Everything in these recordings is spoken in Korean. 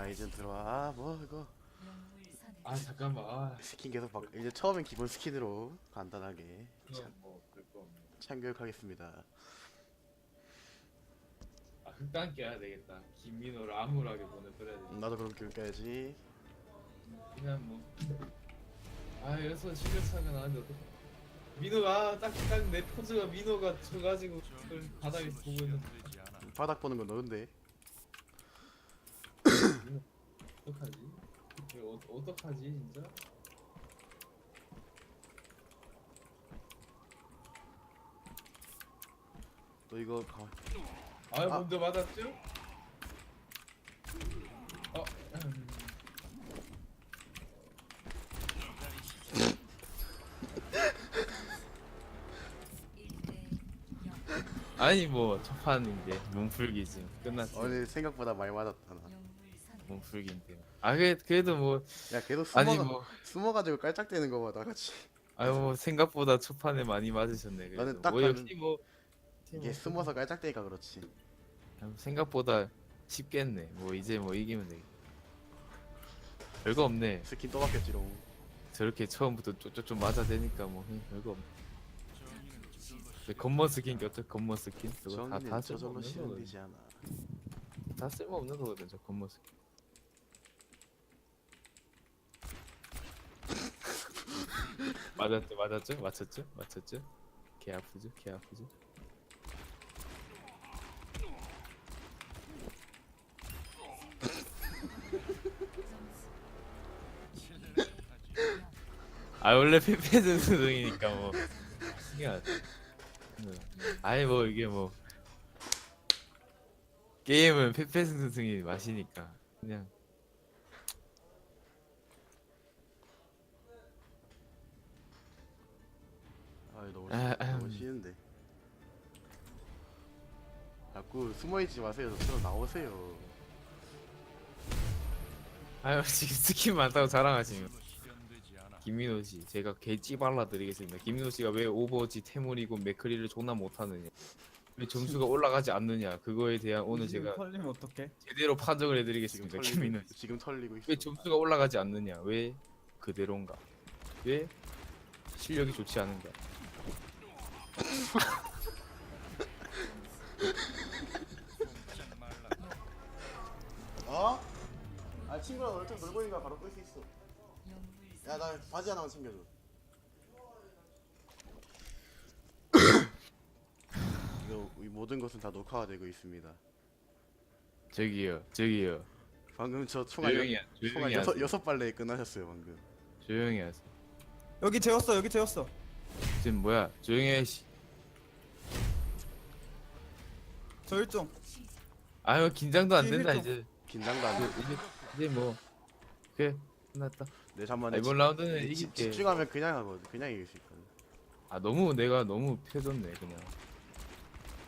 아 이제 들어와. 아, 뭐 이거. 아 잠깐만. 아. 스킨 계속 바 이제 처음엔 기본 스킨으로 간단하게 뭐 그거 참교육하겠습니다. 아 흑단 깨야 되겠다. 김민호를 암울하게 보내버려야 돼 나도 그럼 교육 가야지. 그냥 뭐아 여기서 실력차가 나는데 어떡해 민호가 딱딱 내 포즈가 민호가 져가지고 그걸 바닥에서 보고 있는 바닥 보는 건 너인데 어떡하지? 이거 어, 어떡하지 진짜? 너 이거 가 아, 아. 먼저 맞았죠? 어, 음. 아니 뭐 첫판 이제 몸풀기 지금 끝났지 어제 생각보다 많이 맞았다 나. 몸풀기인데. 아 그래, 그래도 뭐 야 걔도 숨어 아니 뭐. 숨어가지고 깔짝대는 거봐 나같이. 아유 뭐 생각보다 첫판에 많이 맞으셨네 그래도. 나는 딱 뭐 봤는- 역시 뭐 이게 숨어서 깔짝대니까 그렇지. 아, 생각보다 쉽겠네. 뭐 이제 뭐 이기면 되겠. 별거 없네. 스킨 또 바뀌었지롱 저렇게 처음부터 쪼쪼쪼 맞아 대니까 뭐 해, 별거 없네. 근데 겉멋 스킨 꼈죠 겉멋 스킨? 그거 다, 정리는 다 저절로 쓸모없는 거거든. 다 쓸모없는 거거든 저 겉멋 스킨 맞았죠 맞았죠? 맞췄죠? 맞췄죠? 개 아프죠? 개 아프죠? 아 원래 페페 승승이니까 뭐. 신기하 아니 뭐 이게 뭐. 게임은 페페 승승이 맛이니까. 그냥 아 너무 아, 쉬- 너무 음. 쉬운데. 자꾸 숨어있지 마세요. 저로 나오세요. 아유 지금 스킨 많다고 자랑하시면 김민호 씨 제가 개 찌발라 드리겠습니다. 김민호 씨가 왜 오버워치 태물이고 맥크리를 존나 못하느냐. 왜 점수가 올라가지 않느냐. 그거에 대한 오늘 제가 털리면 어떡해? 제대로 판정을 지금 해드리겠습니다 털리고 김민호 씨. 지금 털리고 있어 왜 점수가 올라가지 않느냐. 왜 그대로인가. 왜 실력이 좋지 않은가 어? 아 친구랑 얼른 놀고 있니까 바로 끌 수 있어. 야 나 바지 하나만 챙겨줘. 이거 이 모든 것은 다 녹화가 되고 있습니다. 저기요 저기요. 방금 저 총알 조용히 여, 하- 총알 조용히 여섯, 하세요. 여섯 발레 끝나셨어요 방금. 조용히 하세요. 여기 재웠어 여기 재웠어 지금 뭐야 조용히 해 씨. 저일종 아유 긴장도 안 된다. 이제 긴장도 안 이제 돼. 이제, 이제 뭐 그래 끝났다 내 잠만 아, 이번 라운드는 이길게 집중하면 그냥 하거든 그냥 이길 수 있거든 아 너무 내가 너무 펴졌네 그냥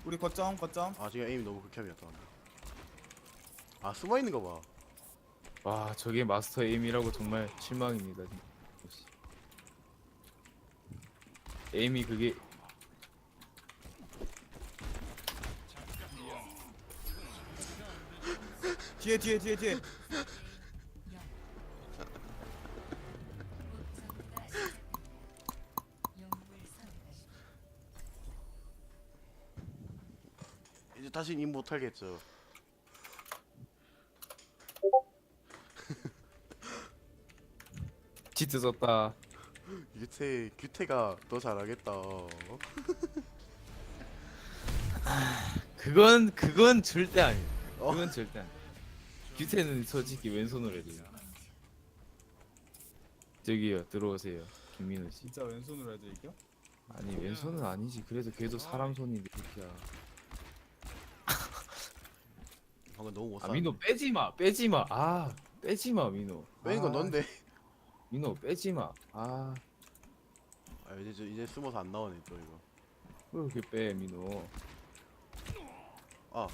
우리 거점 거점 아 지금 에임이 너무 극혐이었다. 아 숨어 있는 거 봐 와 저게 마스터 에임이라고 정말 실망입니다 진짜. 역시. 에임이 그게 뒤에 뒤에 뒤에 뒤에. 이제 다시 님 못하겠죠. 지트 썼다 규태 규태가 더 잘하겠다. 그건 그건 절대 아니야 어? 그건 절대 아니야 규태는 솔직히 왼손으로 해야 돼 저기요 들어오세요 김민호 씨. 진짜 왼손으로 해도 이겨? 아니 왼손은 아니지. 그래도 걔도 사람 손인데 새끼야. 방금 너무 못아 쐈. 민호 빼지 마 빼지 마. 아 빼지 마 민호. 빼는 건 아, 넌데. 민호 빼지 마. 아 아 이제 저- 이제 숨어서 안 나오네 또 이거. 왜 이렇게 빼 민호 아,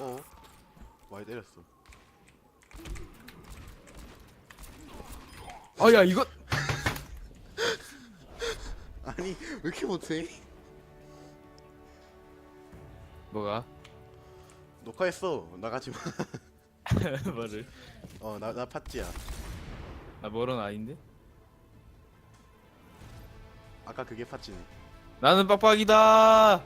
어, 많이 때렸어. 아야 이거 아니 왜 이렇게 못해? 뭐가 녹화했어 나가지 마. 말을 어 나 나 팥지야 아 뭐런 아닌데? 아까 그게 팥지네 나는 빡빡이다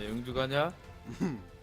야 영주 가냐?